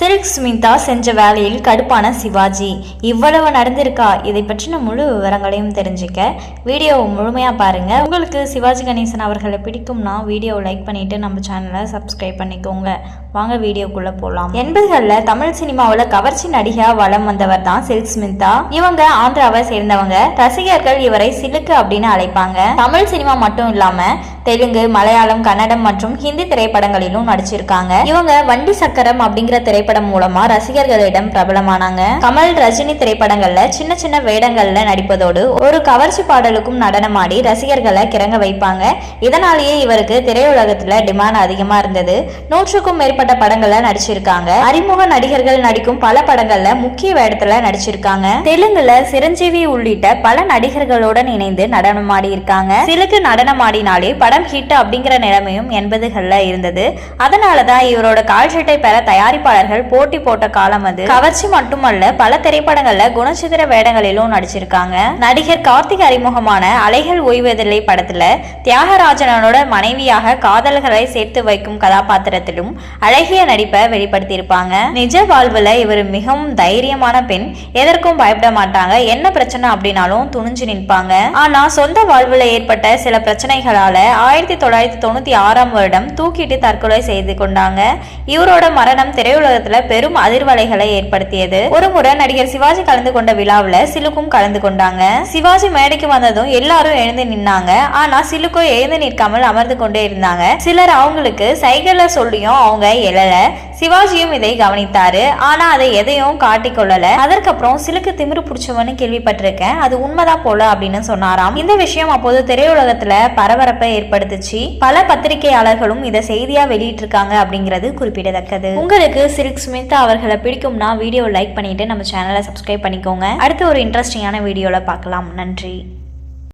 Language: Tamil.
சில்க் ஸ்மிதா செஞ்ச வேலையில் கடுப்பான சிவாஜி. இவ்வளவு நடந்திருக்கா? இதை பற்றின முழு விவரங்களையும் தெரிஞ்சுக்க வீடியோவை முழுமையாக பாருங்க. உங்களுக்கு சிவாஜி கணேசன் அவர்களை பிடிக்கும்னா வீடியோவை லைக் பண்ணிட்டு நம்ம சேனலை சப்ஸ்கிரைப் பண்ணிக்கோங்க. வாங்க வீடியோக்குள்ள போகலாம் எண்பதுகளில் தமிழ் சினிமாவில் கவர்ச்சி நடிகையாக வளம் வந்தவர் தான் சில்க் ஸ்மிதா இவங்க ஆந்திராவை சேர்ந்தவங்க. ரசிகர்கள் இவரை சிலுக்கு அப்படின்னு அழைப்பாங்க. தமிழ் சினிமா மட்டும் இல்லாமல் தெலுங்கு மலையாளம் கன்னடம் மற்றும் ஹிந்தி திரைப்படங்களிலும் நடிச்சிருக்காங்க. இவங்க வண்டி சக்கரம் அப்படிங்கிற திரைப்படம் மூலமா ரசிகர்களிடம் பிரபலமானாங்க. கமல் ரஜினி திரைப்படங்கள்ல சின்ன சின்ன வேடங்கள்ல நடிப்பதோடு ஒரு கவர்ச்சி பாடலுக்கும் நடனமாடி ரசிகர்களை கிறங்க வைப்பாங்க. இதனாலேயே இவருக்கு திரையுலகத்துல டிமாண்ட் அதிகமா இருந்தது. நூற்றுக்கும் மேற்பட்ட படங்கள்ல நடிச்சிருக்காங்க. அறிமுக நடிகர்கள் நடிக்கும் பல படங்கள்ல முக்கிய வேடத்துல நடிச்சிருக்காங்க. தெலுங்குல சிரஞ்சீவி உள்ளிட்ட பல நடிகர்களுடன் இணைந்து நடனமாடி இருக்காங்க. சிலுக்கு நடனமாடினாலே படம் ஹிட் அப்படிங்கிற நிலைமையும் எண்பதுகள்ல இருந்தது. அதனால தான் இவரோட கால்ஷீட்டை பெற தயாரிப்பாளர்கள் போட்டி போட்ட காலம் அது. கவர்ச்சி மட்டுமல்ல பல திரைப்படங்கள்ல குணச்சித்திர வேடங்களிலும் நடிச்சிருக்காங்க. நடிகர் கார்த்திக் அறிமுகமான அலைகள் ஓய்வதில்லை படத்துல தியாகராஜனோட மனைவியாக காதல்களை சேர்த்து வைக்கும் கதாபாத்திரத்திலும் அழகிய நடிப்பை வெளிப்படுத்தியிருப்பாங்க. நிஜ வாழ்வுல இவர் மிகவும் தைரியமான பெண். எதற்கும் பயப்பட மாட்டாங்க. என்ன பிரச்சனை அப்படின்னாலும் துணிஞ்சு நிற்பாங்க. ஆனா சொந்த வாழ்வுல ஏற்பட்ட சில பிரச்சனைகளால ஆயிரத்தி தொள்ளாயிரத்தி தொண்ணூற்றி ஆறாம் வருடம் தூக்கிட்டு தற்கொலை செய்து கொண்டாங்க. இவரோட மரணம் திரையுலகத்துல பெரும் அதிர்வலைகளை ஏற்படுத்தியது. ஒரு முறை நடிகர் சிவாஜி கலந்து கொண்ட விழாவில் சிலுக்கும் கலந்து கொண்டாங்க. சிவாஜி மேடைக்கு வந்ததும் எல்லாரும் எழுந்து நின்னாங்க. ஆனா சிலுக்கோ எழுந்து நிற்காமல் அமர்ந்து கொண்டே இருந்தாங்க. சிலர் அவங்களுக்கு சைக்கிள சொல்லியும் அவங்க எழல. சிவாஜியும் இதை கவனித்தாரு. ஆனா அதை எதையும் காட்டிக்கொள்ளல. அதற்கப்புறம் சிலுக்கு திமிரு பிடிச்சவன்னு கேள்விப்பட்டிருக்கேன். அது உண்மைதான் போல அப்படின்னு சொன்னாராம். இந்த விஷயம் அப்போது திரையுலகத்துல பரபரப்பை ஏற்படுத்துச்சு பல பத்திரிகையாளர்களும் இதை செய்தியா வெளியிட்டிருக்காங்க அப்படிங்கிறது குறிப்பிடத்தக்கது. உங்களுக்கு சில்க் ஸ்மிதா அவர்களை பிடிக்கும்னா வீடியோ லைக் பண்ணிட்டு நம்ம சேனலை சப்ஸ்கிரைப் பண்ணிக்கோங்க. அடுத்து ஒரு இன்ட்ரெஸ்டிங்கான வீடியோவில் பார்க்கலாம். நன்றி.